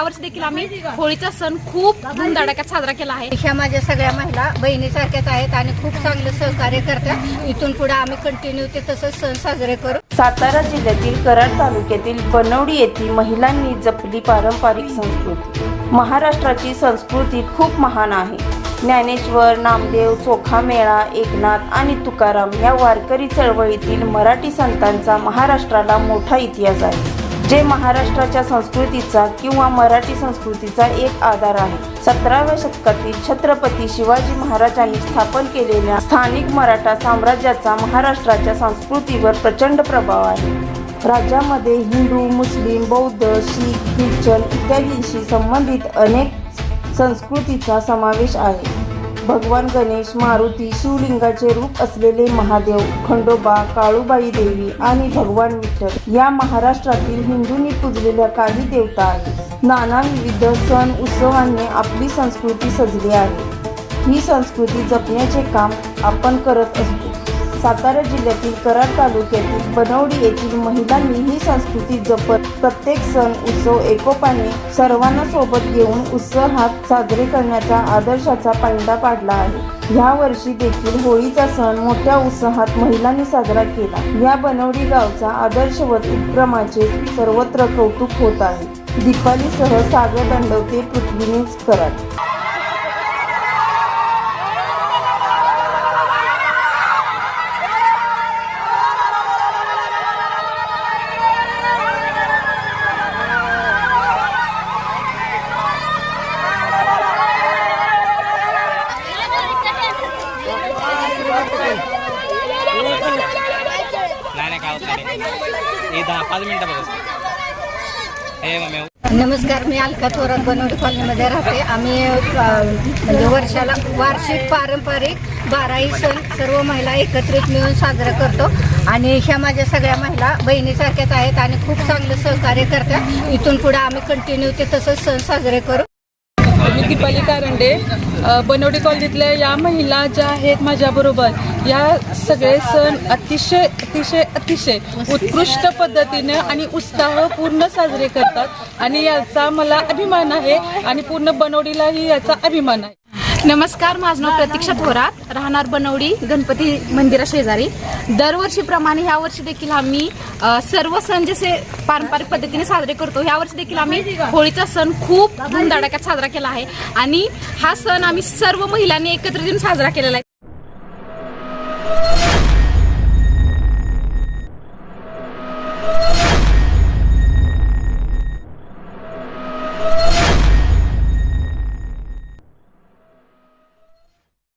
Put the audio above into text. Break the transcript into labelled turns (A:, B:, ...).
A: यावर्षी देखील आम्ही होळीचा सण खूप धुमधडाक्यात साजरा केला आहे.
B: ह्या माझ्या सगळ्या महिला बहिणीसारख्याच आहेत आणि खूप चांगलं सहकार्य करतात. इथून पुढे आम्ही कंटिन्यू ते तसंच सण साजरे करू.
C: सातारा जिल्ह्यातील कराड तालुक्यातील बनवडी येथील महिलांनी जपली पारंपरिक संस्कृती. महाराष्ट्राची संस्कृती खूप महान आहे. ज्ञानेश्वर नामदेव चोखामेळा एकनाथ आणि तुकाराम या वारकरी चळवळीतील मराठी संतांचा महाराष्ट्राला मोठा इतिहास आहे. जे महाराष्ट्राच्या संस्कृतीचा किंवा मराठी संस्कृतीचा एक आधार आहे. सतराव्या शतकातील छत्रपती शिवाजी महाराजांनी स्थापन केलेल्या स्थानिक मराठा साम्राज्याचा महाराष्ट्राच्या संस्कृतीवर प्रचंड प्रभाव आहे. राज्यामध्ये हिंदू मुस्लिम बौद्ध शीख ख्रिश्चन इत्यादींशी संबंधित अनेक संस्कृतीचा समावेश आहे. भगवान गणेश मारुती शिवलिंगाचे रूप असलेले महादेव खंडोबा काळूबाई देवी आणि भगवान विठ्ठल या महाराष्ट्रातील हिंदूंनी पूजलेल्या काही देवता आहेत. नाना विविध सण उत्सवांनी आपली संस्कृती सजली आहे. ही संस्कृती जपण्याचे काम आपण करत असतो. सातारा जिल्ह्यातील कराड तालुक्यातील बनवडी येथील महिलांनी ही संस्कृती जपत प्रत्येक सण उत्सव एकोपाने सर्वांना सोबत घेऊन उत्साहात साजरे करण्याचा आदर्शाचा पायंडा पाडला आहे. ह्या वर्षी देखील होळीचा सण मोठ्या उत्साहात महिलांनी साजरा केला. या बनवडी गावचा आदर्शवत उपक्रमाचे सर्वत्र कौतुक होत आहे. दीपालीसह सागर दंडवते पृथ्वीनेच कराड.
D: हे दहा पाच मिनिटं बघा. हे मम्मी
B: नमस्कार मी अलका थोरात बनवडी कॉलनीमध्ये राहते. आम्ही म्हणजे वर्षाला वार्षिक पारंपरिक बाराही सण सर्व महिला एकत्रित मिळून साजरा करतो. आणि ह्या माझ्या सगळ्या महिला बहिणीसारख्याच आहेत आणि खूप चांगलं सहकार्य करतात. इथून पुढे आम्ही कंटिन्यू ते तसंच सण साजरे करू.
E: मी दीपाली कारंडे बनवडी कॉलनीतल्या या महिला ज्या आहेत माझ्याबरोबर या सगळे सण अतिशय अतिशय अतिशय उत्कृष्ट पद्धतीने आणि उत्साहपूर्ण साजरे करतात. आणि याचा मला अभिमान आहे आणि पूर्ण बनवडीलाही याचा अभिमान आहे.
A: नमस्कार माझं नाव प्रतीक्षा थोरात. राहणार बनवडी गणपती मंदिरा शेजारी. दरवर्षीप्रमाणे ह्या वर्षी देखील आम्ही सर्व सण जसे पारंपरिक पद्धतीने साजरे करतो ह्या वर्षी देखील आम्ही होळीचा सण खूप धुमधडाक्यात साजरा केला आहे. आणि हा सण आम्ही सर्व महिलांनी एकत्र येऊन साजरा केलेला आहे.